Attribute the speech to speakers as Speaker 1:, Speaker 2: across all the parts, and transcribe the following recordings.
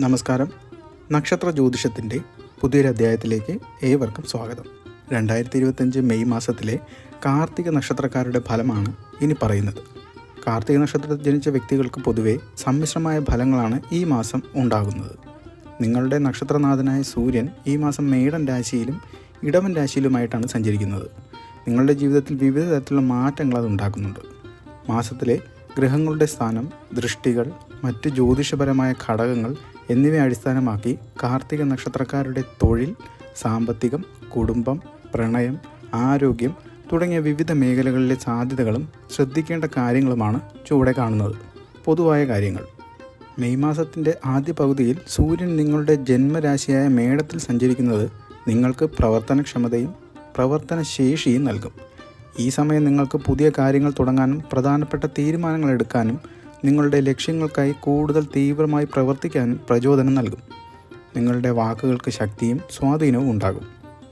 Speaker 1: നമസ്കാരം. നക്ഷത്ര ജ്യോതിഷത്തിന്റെ പുതിയൊരു അധ്യായത്തിലേക്ക് ഏവർക്കും സ്വാഗതം. രണ്ടായിരത്തി ഇരുപത്തഞ്ച് മെയ് മാസത്തിലെ കാർത്തിക നക്ഷത്രക്കാരുടെ ഫലമാണ് ഇനി പറയുന്നത്. കാർത്തിക നക്ഷത്രത്തിൽ ജനിച്ച വ്യക്തികൾക്ക് പൊതുവെ സമ്മിശ്രമായ ഫലങ്ങളാണ് ഈ മാസം ഉണ്ടാകുന്നത്. നിങ്ങളുടെ നക്ഷത്രനാഥനായ സൂര്യൻ ഈ മാസം മേടൻ രാശിയിലും ഇടവൻ രാശിയിലുമായിട്ടാണ് സഞ്ചരിക്കുന്നത്. നിങ്ങളുടെ ജീവിതത്തിൽ വിവിധ തരത്തിലുള്ള മാറ്റങ്ങൾ അത് ഉണ്ടാക്കുന്നുണ്ട്. മാസത്തിലെ ഗ്രഹങ്ങളുടെ സ്ഥാനം ദൃഷ്ടികൾ മറ്റ് ജ്യോതിഷപരമായ ഘടകങ്ങൾ എന്നിവയെ അടിസ്ഥാനമാക്കി കാർത്തിക നക്ഷത്രക്കാരുടെ തൊഴിൽ സാമ്പത്തികം കുടുംബം പ്രണയം ആരോഗ്യം തുടങ്ങിയ വിവിധ മേഖലകളിലെ സാധ്യതകളും ശ്രദ്ധിക്കേണ്ട കാര്യങ്ങളുമാണ് ചുവടെ കാണുന്നത്. പൊതുവായ കാര്യങ്ങൾ. മെയ് മാസത്തിന്റെ ആദ്യ പകുതിയിൽ സൂര്യൻ നിങ്ങളുടെ ജന്മരാശിയായ മേടത്തിൽ സഞ്ചരിക്കുന്നത് നിങ്ങൾക്ക് പ്രവർത്തനക്ഷമതയും പ്രവർത്തനശേഷിയും നൽകും. ഈ സമയം നിങ്ങൾക്ക് പുതിയ കാര്യങ്ങൾ തുടങ്ങാനും പ്രധാനപ്പെട്ട തീരുമാനങ്ങൾ എടുക്കാനും നിങ്ങളുടെ ലക്ഷ്യങ്ങൾക്കായി കൂടുതൽ തീവ്രമായി പ്രവർത്തിക്കാനും പ്രചോദനം നൽകും. നിങ്ങളുടെ വാക്കുകൾക്ക് ശക്തിയും സ്വാധീനവും ഉണ്ടാകും.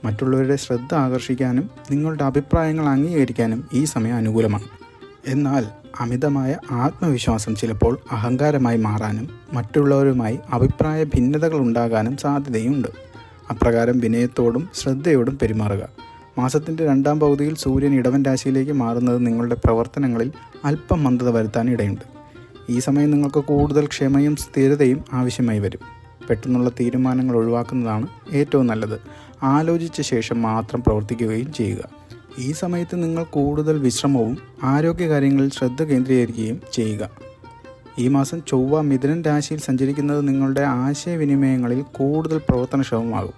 Speaker 1: മറ്റുള്ളവരുടെ ശ്രദ്ധ ആകർഷിക്കാനും നിങ്ങളുടെ അഭിപ്രായങ്ങൾ അംഗീകരിക്കാനും ഈ സമയം അനുകൂലമാണ്. എന്നാൽ അമിതമായ ആത്മവിശ്വാസം ചിലപ്പോൾ അഹങ്കാരമായി മാറാനും മറ്റുള്ളവരുമായി അഭിപ്രായ ഭിന്നതകൾ ഉണ്ടാകാനും സാധ്യതയുണ്ട്. അപ്രകാരം വിനയത്തോടും ശ്രദ്ധയോടും പെരുമാറുക. മാസത്തിന്റെ രണ്ടാം പകുതിയിൽ സൂര്യൻ ഇടവൻ രാശിയിലേക്ക് മാറുന്നത് നിങ്ങളുടെ പ്രവർത്തനങ്ങളിൽ അല്പം മന്ദത വരുത്താൻ ഇടയുണ്ട്. ഈ സമയം നിങ്ങൾക്ക് കൂടുതൽ ക്ഷമയും സ്ഥിരതയും ആവശ്യമായി വരും. പെട്ടെന്നുള്ള തീരുമാനങ്ങൾ ഒഴിവാക്കുന്നതാണ് ഏറ്റവും നല്ലത്. ആലോചിച്ച ശേഷം മാത്രം പ്രവർത്തിക്കുകയും ചെയ്യുക. ഈ സമയത്ത് നിങ്ങൾ കൂടുതൽ വിശ്രമവും ആരോഗ്യകാര്യങ്ങളിൽ ശ്രദ്ധ കേന്ദ്രീകരിക്കുകയും ചെയ്യുക. ഈ മാസം ചൊവ്വ മിഥുനൻ രാശിയിൽ സഞ്ചരിക്കുന്നത് നിങ്ങളുടെ ആശയവിനിമയങ്ങളിൽ കൂടുതൽ പ്രവർത്തനക്ഷമമാകും.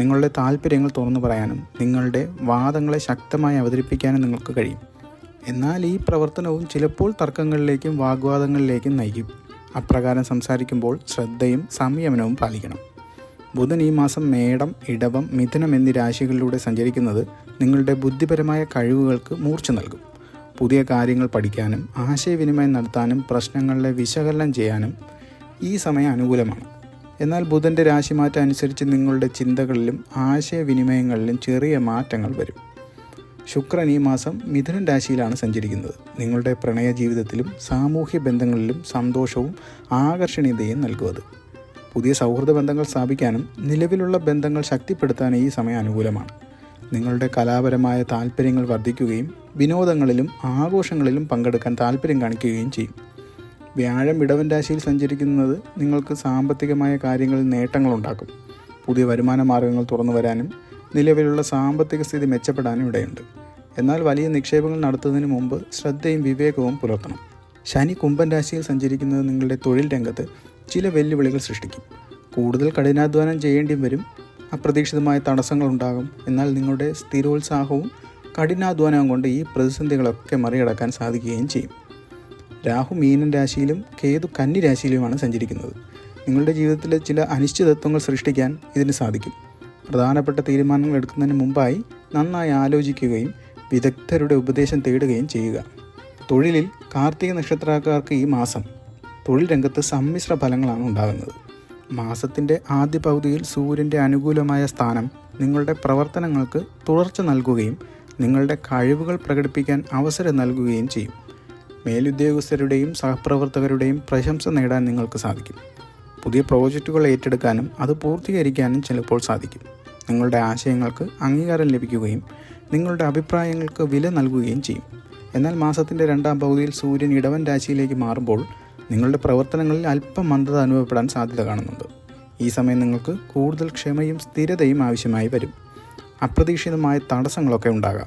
Speaker 1: നിങ്ങളുടെ താല്പര്യങ്ങൾ തുറന്നു പറയാനും നിങ്ങളുടെ വാദങ്ങളെ ശക്തമായി അവതരിപ്പിക്കാനും നിങ്ങൾക്ക് കഴിയും. എന്നാൽ ഈ പ്രവർത്തനവും ചിലപ്പോൾ തർക്കങ്ങളിലേക്കും വാഗ്വാദങ്ങളിലേക്കും നയിക്കും. അപ്രകാരം സംസാരിക്കുമ്പോൾ ശ്രദ്ധയും സംയമനവും പാലിക്കണം. ബുധൻ ഈ മാസം മേടം ഇടവം മിഥുനം എന്നീ രാശികളിലൂടെ സഞ്ചരിക്കുന്നത് നിങ്ങളുടെ ബുദ്ധിപരമായ കഴിവുകൾക്ക് മൂർച്ച നൽകും. പുതിയ കാര്യങ്ങൾ പഠിക്കാനും ആശയവിനിമയം നടത്താനും പ്രശ്നങ്ങളെ വിശകലനം ചെയ്യാനും ഈ സമയം അനുകൂലമാണ്. എന്നാൽ ബുധന്റെ രാശിമാറ്റം അനുസരിച്ച് നിങ്ങളുടെ ചിന്തകളിലും ആശയവിനിമയങ്ങളിലും ചെറിയ മാറ്റങ്ങൾ വരും. ശുക്രൻ ഈ മാസം മിഥുനൻ രാശിയിലാണ് സഞ്ചരിക്കുന്നത്. നിങ്ങളുടെ പ്രണയ ജീവിതത്തിലും സാമൂഹ്യ ബന്ധങ്ങളിലും സന്തോഷവും ആകർഷണീയതയും നൽകുന്നത് പുതിയ സൗഹൃദ ബന്ധങ്ങൾ സ്ഥാപിക്കാനും നിലവിലുള്ള ബന്ധങ്ങൾ ശക്തിപ്പെടുത്താനും ഈ സമയം അനുകൂലമാണ്. നിങ്ങളുടെ കലാപരമായ താല്പര്യങ്ങൾ വർദ്ധിക്കുകയും വിനോദങ്ങളിലും ആഘോഷങ്ങളിലും പങ്കെടുക്കാൻ താല്പര്യം കാണിക്കുകയും ചെയ്യും. വ്യാഴം ഇടവൻ രാശിയിൽ സഞ്ചരിക്കുന്നത് നിങ്ങൾക്ക് സാമ്പത്തികമായ കാര്യങ്ങളിൽ നേട്ടങ്ങളുണ്ടാക്കും. പുതിയ വരുമാന മാർഗങ്ങൾ തുറന്നു വരാനും നിലവിലുള്ള സാമ്പത്തിക സ്ഥിതി മെച്ചപ്പെടാനും ഇടയുണ്ട്. എന്നാൽ വലിയ നിക്ഷേപങ്ങൾ നടത്തുന്നതിന് മുമ്പ് ശ്രദ്ധയും വിവേകവും പുലർത്തണം. ശനി കുംഭൻ രാശിയിൽ സഞ്ചരിക്കുന്നത് നിങ്ങളുടെ തൊഴിൽ രംഗത്ത് ചില വെല്ലുവിളികൾ സൃഷ്ടിക്കും. കൂടുതൽ കഠിനാധ്വാനം ചെയ്യേണ്ടി വരും. അപ്രതീക്ഷിതമായ തടസ്സങ്ങളുണ്ടാകും എന്നാൽ നിങ്ങളുടെ സ്ഥിരോത്സാഹവും കഠിനാധ്വാനവും കൊണ്ട് ഈ പ്രതിസന്ധികളൊക്കെ മറികടക്കാൻ സാധിക്കുകയും ചെയ്യും. രാഹു മീനൻ രാശിയിലും കേതു കന്നി രാശിയിലുമാണ് സഞ്ചരിക്കുന്നത്. നിങ്ങളുടെ ജീവിതത്തിലെ ചില അനിശ്ചിതത്വങ്ങൾ സൃഷ്ടിക്കാൻ ഇതിന് സാധിക്കും. പ്രധാനപ്പെട്ട തീരുമാനങ്ങൾ എടുക്കുന്നതിന് മുമ്പായി നന്നായി ആലോചിക്കുകയും വിദഗ്ധരുടെ ഉപദേശം തേടുകയും ചെയ്യുക. തൊഴിലിൽ കാർത്തിക നക്ഷത്രക്കാർക്ക് ഈ മാസം തൊഴിൽ രംഗത്ത് സമ്മിശ്ര ഫലങ്ങളാണ് ഉണ്ടാകുന്നത്. മാസത്തിന്റെ ആദ്യ പകുതിയിൽ സൂര്യന്റെ അനുകൂലമായ സ്ഥാനം നിങ്ങളുടെ പ്രവർത്തനങ്ങൾക്ക് തുടർച്ച നൽകുകയും നിങ്ങളുടെ കഴിവുകൾ പ്രകടിപ്പിക്കാൻ അവസരം നൽകുകയും ചെയ്യും. മേലുദ്യോഗസ്ഥരുടെയും സഹപ്രവർത്തകരുടെയും പ്രശംസ നേടാൻ നിങ്ങൾക്ക് സാധിക്കും. പുതിയ പ്രോജക്റ്റുകൾ ഏറ്റെടുക്കാനും അത് പൂർത്തീകരിക്കാനും ചിലപ്പോൾ സാധിക്കും. നിങ്ങളുടെ ആശയങ്ങൾക്ക് അംഗീകാരം ലഭിക്കുകയും നിങ്ങളുടെ അഭിപ്രായങ്ങൾക്ക് വില നൽകുകയും ചെയ്യും. എന്നാൽ മാസത്തിന്റെ രണ്ടാം പകുതിയിൽ സൂര്യൻ ഇടവൻ രാശിയിലേക്ക് മാറുമ്പോൾ നിങ്ങളുടെ പ്രവർത്തനങ്ങളിൽ അല്പം മന്ദത അനുഭവപ്പെടാൻ സാധ്യത കാണുന്നുണ്ട്. ഈ സമയം നിങ്ങൾക്ക് കൂടുതൽ ക്ഷമയും സ്ഥിരതയും ആവശ്യമായി വരും. അപ്രതീക്ഷിതമായ തടസ്സങ്ങളൊക്കെ ഉണ്ടാകാം.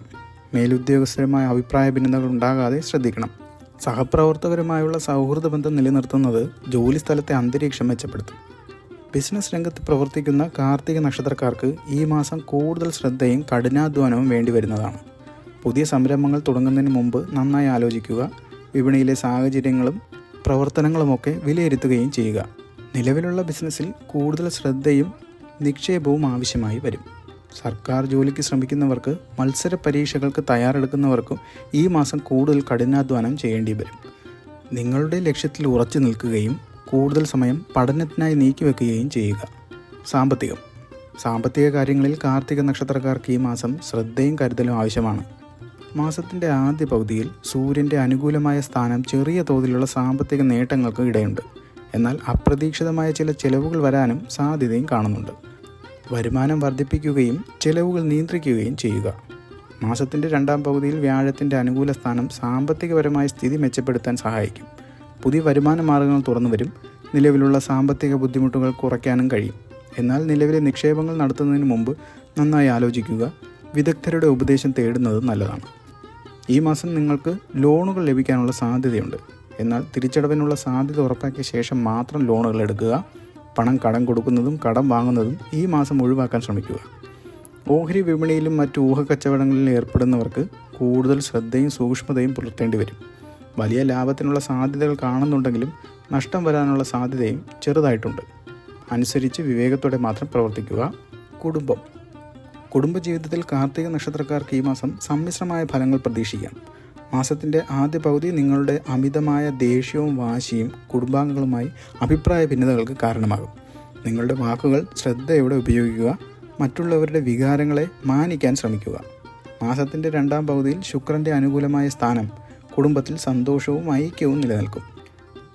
Speaker 1: മേലുദ്യോഗസ്ഥരുമായ അഭിപ്രായ ഭിന്നതകൾ ഉണ്ടാകാതെ ശ്രദ്ധിക്കണം. സഹപ്രവർത്തകരുമായുള്ള സൗഹൃദ ബന്ധം നിലനിർത്തുന്നത് ജോലി സ്ഥലത്തെ അന്തരീക്ഷം മെച്ചപ്പെടുത്തും. ബിസിനസ് രംഗത്ത് പ്രവർത്തിക്കുന്ന കാർത്തിക നക്ഷത്രക്കാർക്ക് ഈ മാസം കൂടുതൽ ശ്രദ്ധയും കഠിനാധ്വാനവും വേണ്ടി വരുന്നതാണ് പുതിയ സംരംഭങ്ങൾ തുടങ്ങുന്നതിന് മുമ്പ് നന്നായി ആലോചിക്കുക വിപണിയിലെ സാഹചര്യങ്ങളും പ്രവർത്തനങ്ങളുമൊക്കെ വിലയിരുത്തുകയും ചെയ്യുക. നിലവിലുള്ള ബിസിനസ്സിൽ കൂടുതൽ ശ്രദ്ധയും നിക്ഷേപവും ആവശ്യമായി വരും. സർക്കാർ ജോലിക്ക് ശ്രമിക്കുന്നവർക്ക് മത്സര പരീക്ഷകൾക്ക് തയ്യാറെടുക്കുന്നവർക്കും ഈ മാസം കൂടുതൽ കഠിനാധ്വാനം ചെയ്യേണ്ടി വരും. നിങ്ങളുടെ ലക്ഷ്യത്തിൽ ഉറച്ചു നിൽക്കുകയും കൂടുതൽ സമയം പഠനത്തിനായി നീക്കിവെക്കുകയും ചെയ്യുക. സാമ്പത്തികം. സാമ്പത്തിക കാര്യങ്ങളിൽ കാർത്തിക നക്ഷത്രക്കാർക്ക് ഈ മാസം ശ്രദ്ധയും കരുതലും ആവശ്യമാണ്. മാസത്തിന്റെ ആദ്യ പകുതിയിൽ സൂര്യന്റെ അനുകൂലമായ സ്ഥാനം ചെറിയ തോതിലുള്ള സാമ്പത്തിക നേട്ടങ്ങൾക്ക് ഇടയുണ്ട്. എന്നാൽ അപ്രതീക്ഷിതമായ ചില ചെലവുകൾ വരാനും സാധ്യതയും കാണുന്നുണ്ട്. വരുമാനം വർദ്ധിപ്പിക്കുകയും ചെലവുകൾ നിയന്ത്രിക്കുകയും ചെയ്യുക. മാസത്തിന്റെ രണ്ടാം പകുതിയിൽ വ്യാഴത്തിന്റെ അനുകൂല സ്ഥാനം സാമ്പത്തികപരമായ സ്ഥിതി മെച്ചപ്പെടുത്താൻ സഹായിക്കും. പുതിയ വരുമാന മാർഗങ്ങൾ തുറന്നു വരും നിലവിലുള്ള സാമ്പത്തിക ബുദ്ധിമുട്ടുകൾ കുറയ്ക്കാനും കഴിയും. എന്നാൽ നിലവിലെ നിക്ഷേപങ്ങൾ നടത്തുന്നതിന് മുമ്പ് നന്നായി ആലോചിക്കുക. വിദഗ്ധരുടെ ഉപദേശം തേടുന്നത് നല്ലതാണ്. ഈ മാസം നിങ്ങൾക്ക് ലോണുകൾ ലഭിക്കാനുള്ള സാധ്യതയുണ്ട്. എന്നാൽ തിരിച്ചടവിനുള്ള സാധ്യത ഉറപ്പാക്കിയ ശേഷം മാത്രം ലോണുകൾ എടുക്കുക. പണം കടം കൊടുക്കുന്നതും കടം വാങ്ങുന്നതും ഈ മാസം ഒഴിവാക്കാൻ ശ്രമിക്കുക. ഓഹരി വിപണിയിലും മറ്റു ഊഹക്കച്ചവടങ്ങളിലും ഏർപ്പെടുന്നവർക്ക് കൂടുതൽ ശ്രദ്ധയും സൂക്ഷ്മതയും പുലർത്തേണ്ടി വരും. വലിയ ലാഭത്തിനുള്ള സാധ്യതകൾ കാണുന്നുണ്ടെങ്കിലും നഷ്ടം വരാനുള്ള സാധ്യതയും ചെറുതായിട്ടുണ്ട്. അനുസരിച്ച് വിവേകത്തോടെ മാത്രം പ്രവർത്തിക്കുക. കുടുംബം. കുടുംബജീവിതത്തിൽ കാർത്തിക നക്ഷത്രക്കാർക്ക് ഈ മാസം സമ്മിശ്രമായ ഫലങ്ങൾ പ്രതീക്ഷിക്കാം. മാസത്തിന്റെ ആദ്യ പകുതി നിങ്ങളുടെ അമിതമായ ദേഷ്യവും വാശിയും കുടുംബാംഗങ്ങളുമായി അഭിപ്രായ ഭിന്നതകൾക്ക് കാരണമാകും. നിങ്ങളുടെ വാക്കുകൾ ശ്രദ്ധയോടെ ഉപയോഗിക്കുക മറ്റുള്ളവരുടെ വികാരങ്ങളെ മാനിക്കാൻ ശ്രമിക്കുക. മാസത്തിന്റെ രണ്ടാം പകുതിയിൽ ശുക്രന്റെ അനുകൂലമായ സ്ഥാനം കുടുംബത്തിൽ സന്തോഷവും ഐക്യവും നിലനിൽക്കും.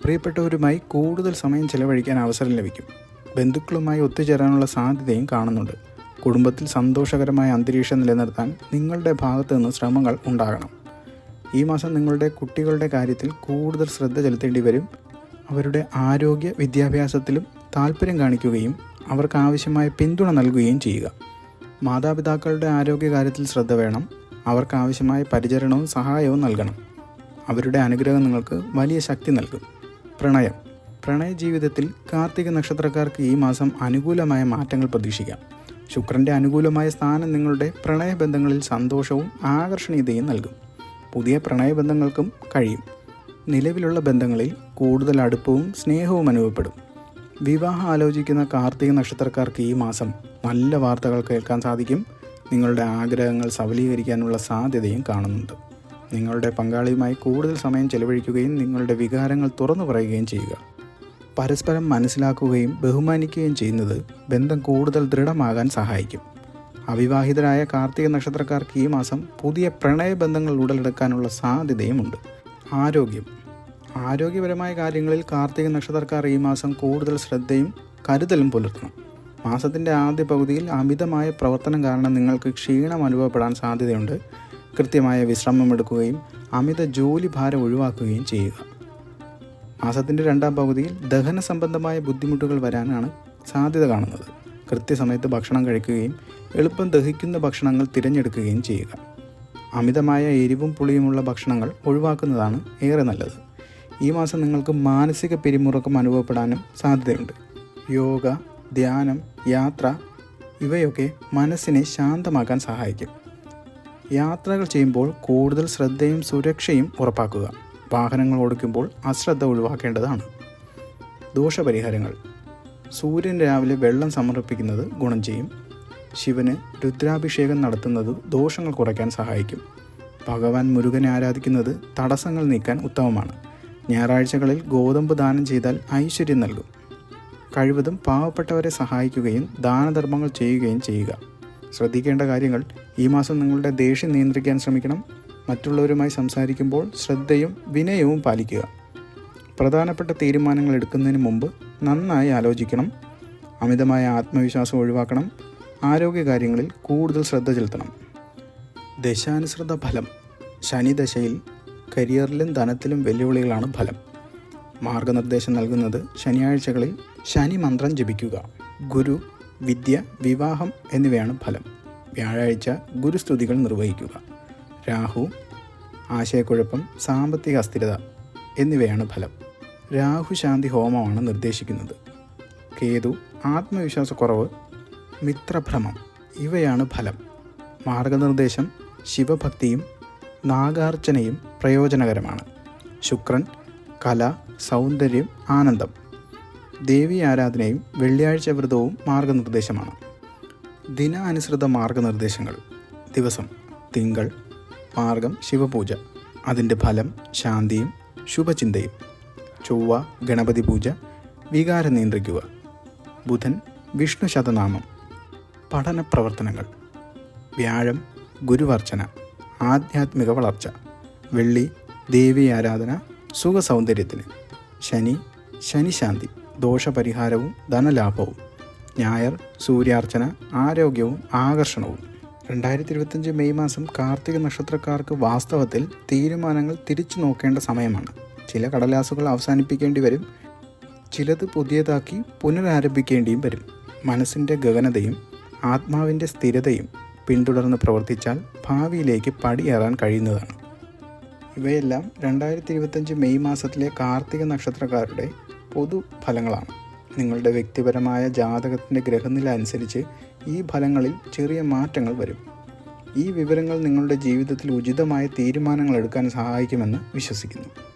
Speaker 1: പ്രിയപ്പെട്ടവരുമായി കൂടുതൽ സമയം ചെലവഴിക്കാൻ അവസരം ലഭിക്കും. ബന്ധുക്കളുമായി ഒത്തുചേരാനുള്ള സാധ്യതയും കാണുന്നുണ്ട്. കുടുംബത്തിൽ സന്തോഷകരമായ അന്തരീക്ഷം നിലനിർത്താൻ നിങ്ങളുടെ ഭാഗത്തു നിന്ന് ശ്രമങ്ങൾ ഉണ്ടാകണം. ഈ മാസം നിങ്ങളുടെ കുട്ടികളുടെ കാര്യത്തിൽ കൂടുതൽ ശ്രദ്ധ ചെലുത്തേണ്ടി വരും. അവരുടെ ആരോഗ്യ വിദ്യാഭ്യാസത്തിലും താല്പര്യം കാണിക്കുകയും അവർക്ക് ആവശ്യമായ പിന്തുണ നൽകുകയും ചെയ്യുക. മാതാപിതാക്കളുടെ ആരോഗ്യ കാര്യത്തിൽ ശ്രദ്ധ വേണം. അവർക്ക് ആവശ്യമായ പരിചരണവും സഹായവും നൽകണം. അവരുടെ അനുഗ്രഹം നിങ്ങൾക്ക് വലിയ ശക്തി നൽകും. പ്രണയം. പ്രണയ ജീവിതത്തിൽ കാർത്തിക നക്ഷത്രക്കാർക്ക് ഈ മാസം അനുകൂലമായ മാറ്റങ്ങൾ പ്രതീക്ഷിക്കാം. ശുക്രന്റെ അനുകൂലമായ സ്ഥാനം നിങ്ങളുടെ പ്രണയബന്ധങ്ങളിൽ സന്തോഷവും ആകർഷണീയതയും നൽകും. പുതിയ പ്രണയബന്ധങ്ങൾക്കും കഴിയും. നിലവിലുള്ള ബന്ധങ്ങളിൽ കൂടുതൽ അടുപ്പവും സ്നേഹവും അനുഭവപ്പെടും. വിവാഹം ആലോചിക്കുന്ന കാർത്തിക നക്ഷത്രക്കാർക്ക് ഈ മാസം നല്ല വാർത്തകൾ കേൾക്കാൻ സാധിക്കും. നിങ്ങളുടെ ആഗ്രഹങ്ങൾ സഫലീകരിക്കാനുള്ള സാധ്യതയും കാണുന്നുണ്ട്. നിങ്ങളുടെ പങ്കാളിയുമായി കൂടുതൽ സമയം ചെലവഴിക്കുകയും നിങ്ങളുടെ വികാരങ്ങൾ തുറന്നു പറയുകയും ചെയ്യുക. പരസ്പരം മനസ്സിലാക്കുകയും ബഹുമാനിക്കുകയും ചെയ്യുന്നത് ബന്ധം കൂടുതൽ ദൃഢമാകാൻ സഹായിക്കും. അവിവാഹിതരായ കാർത്തിക നക്ഷത്രക്കാർക്ക് ഈ മാസം പുതിയ പ്രണയബന്ധങ്ങൾ ഉടലെടുക്കാനുള്ള സാധ്യതയുമുണ്ട്. ആരോഗ്യം. ആരോഗ്യപരമായ കാര്യങ്ങളിൽ കാർത്തിക നക്ഷത്രക്കാർ ഈ മാസം കൂടുതൽ ശ്രദ്ധയും കരുതലും പുലർത്തണം. മാസത്തിന്റെ ആദ്യ പകുതിയിൽ അമിതമായ പ്രവർത്തനം കാരണം നിങ്ങൾക്ക് ക്ഷീണം അനുഭവപ്പെടാൻ സാധ്യതയുണ്ട്. കൃത്യമായ വിശ്രമം എടുക്കുകയും അമിത ജോലി ഭാരം ഒഴിവാക്കുകയും ചെയ്യുക. മാസത്തിന്റെ രണ്ടാം പകുതിയിൽ ദഹന സംബന്ധമായ ബുദ്ധിമുട്ടുകൾ വരാനാണ് സാധ്യത കാണുന്നത്. കൃത്യസമയത്ത് ഭക്ഷണം കഴിക്കുകയും എളുപ്പം ദഹിക്കുന്ന ഭക്ഷണങ്ങൾ തിരഞ്ഞെടുക്കുകയും ചെയ്യുക. അമിതമായ എരിവും പുളിയുമുള്ള ഭക്ഷണങ്ങൾ ഒഴിവാക്കുന്നതാണ് ഏറെ നല്ലത്. ഈ മാസം നിങ്ങൾക്ക് മാനസിക പിരിമുറുക്കം അനുഭവപ്പെടാനും സാധ്യതയുണ്ട്. യോഗ ധ്യാനം യാത്ര ഇവയൊക്കെ മനസ്സിനെ ശാന്തമാക്കാൻ സഹായിക്കും. യാത്രകൾ ചെയ്യുമ്പോൾ കൂടുതൽ ശ്രദ്ധയും സുരക്ഷയും ഉറപ്പാക്കുക. വാഹനങ്ങൾ ഓടിക്കുമ്പോൾ അശ്രദ്ധ ഒഴിവാക്കേണ്ടതാണ്. ദോഷപരിഹാരങ്ങൾ. സൂര്യൻ രാവിലെ വെള്ളം സമർപ്പിക്കുന്നത് ഗുണം ചെയ്യും. ശിവന് രുദ്രാഭിഷേകം നടത്തുന്നത് ദോഷങ്ങൾ കുറയ്ക്കാൻ സഹായിക്കും. ഭഗവാൻ മുരുകനെ ആരാധിക്കുന്നത് തടസ്സങ്ങൾ നീക്കാൻ ഉത്തമമാണ്. ഞായറാഴ്ചകളിൽ ഗോതമ്പ് ദാനം ചെയ്താൽ ഐശ്വര്യം നൽകും. കഴിവതും പാവപ്പെട്ടവരെ സഹായിക്കുകയും ദാനധർമ്മങ്ങൾ ചെയ്യുകയും ചെയ്യുക. ശ്രദ്ധിക്കേണ്ട കാര്യങ്ങൾ ഈ മാസം നിങ്ങളുടെ ദേഷ്യം നിയന്ത്രിക്കാൻ ശ്രമിക്കണം. മറ്റുള്ളവരുമായി സംസാരിക്കുമ്പോൾ ശ്രദ്ധയും വിനയവും പാലിക്കുക. പ്രധാനപ്പെട്ട തീരുമാനങ്ങൾ എടുക്കുന്നതിന് മുമ്പ് നന്നായി ആലോചിക്കണം. അമിതമായ ആത്മവിശ്വാസം ഒഴിവാക്കണം. ആരോഗ്യകാര്യങ്ങളിൽ കൂടുതൽ ശ്രദ്ധ ചെലുത്തണം. ദശാനുസൃത ഫലം. ശനിദശയിൽ കരിയറിലും ധനത്തിലും വെല്ലുവിളികളാണ് ഫലം. മാർഗനിർദ്ദേശം നൽകുന്നത് ശനിയാഴ്ചകളിൽ ശനി മന്ത്രം ജപിക്കുക. ഗുരു വിദ്യ വിവാഹം എന്നിവയാണ് ഫലം. വ്യാഴാഴ്ച ഗുരുസ്തുതികൾ നിർവഹിക്കുക. രാഹു ആശയക്കുഴപ്പം സാമ്പത്തിക അസ്ഥിരത എന്നിവയാണ് ഫലം. രാഹു ശാന്തി ഹോമമാണ് നിർദ്ദേശിക്കുന്നത്. കേതു ആത്മവിശ്വാസക്കുറവ് മിത്രഭ്രമം ഇവയാണ് ഫലം. മാർഗനിർദ്ദേശം ശിവഭക്തിയും നാഗാർച്ചനയും പ്രയോജനകരമാണ്. ശുക്രൻ കല സൗന്ദര്യം ആനന്ദം. ദേവി ആരാധനയും വെള്ളിയാഴ്ച വ്രതവും മാർഗനിർദ്ദേശമാണ്. ദിനാനുസൃത മാർഗനിർദ്ദേശങ്ങൾ. ദിവസം തിങ്കൾ മാർഗം ശിവപൂജ. അതിന്റെ ഫലം ശാന്തിയും ശുഭചിന്തയും. ചൊവ്വ ഗണപതി പൂജ വികാരം നിയന്ത്രിക്കുക. ബുധൻ വിഷ്ണു ശതനാമം. പഠന പ്രവർത്തനങ്ങൾ. വ്യാഴം ഗുരുവർച്ചന. ആധ്യാത്മിക വളർച്ച. വെള്ളി ദേവി ആരാധന സുഖസൗന്ദര്യത്തിന് ശനി ശനിശാന്തി. ദോഷപരിഹാരവും ധനലാഭവും. ഞായർ സൂര്യാർച്ചന ആരോഗ്യവും ആകർഷണവും. രണ്ടായിരത്തി ഇരുപത്തഞ്ച് മെയ് മാസം കാർത്തിക നക്ഷത്രക്കാർക്ക് വാസ്തവത്തിൽ തീരുമാനങ്ങൾ തിരിച്ചു നോക്കേണ്ട സമയമാണ്. ചില കടലാസുകൾ അവസാനിപ്പിക്കേണ്ടി വരും. ചിലത് പുതിയതാക്കി പുനരാരംഭിക്കേണ്ടിയും വരും. മനസ്സിന്റെ ഗഗനതയും ആത്മാവിന്റെ സ്ഥിരതയും പിന്തുടർന്ന് പ്രവർത്തിച്ചാൽ ഭാവിയിലേക്ക് പടിയേറാൻ കഴിയുന്നതാണ്. ഇവയെല്ലാം രണ്ടായിരത്തി ഇരുപത്തഞ്ച് മെയ് മാസത്തിലെ കാർത്തിക നക്ഷത്രക്കാരുടെ പൊതു ഫലങ്ങളാണ്. നിങ്ങളുടെ വ്യക്തിപരമായ ജാതകത്തിന്റെ ഗ്രഹനില അനുസരിച്ച് ഈ ഫലങ്ങളിൽ ചെറിയ മാറ്റങ്ങൾ വരും. ഈ വിവരങ്ങൾ നിങ്ങളുടെ ജീവിതത്തിൽ ഉചിതമായ തീരുമാനങ്ങൾ എടുക്കാൻ സഹായിക്കുമെന്ന് വിശ്വസിക്കുന്നു.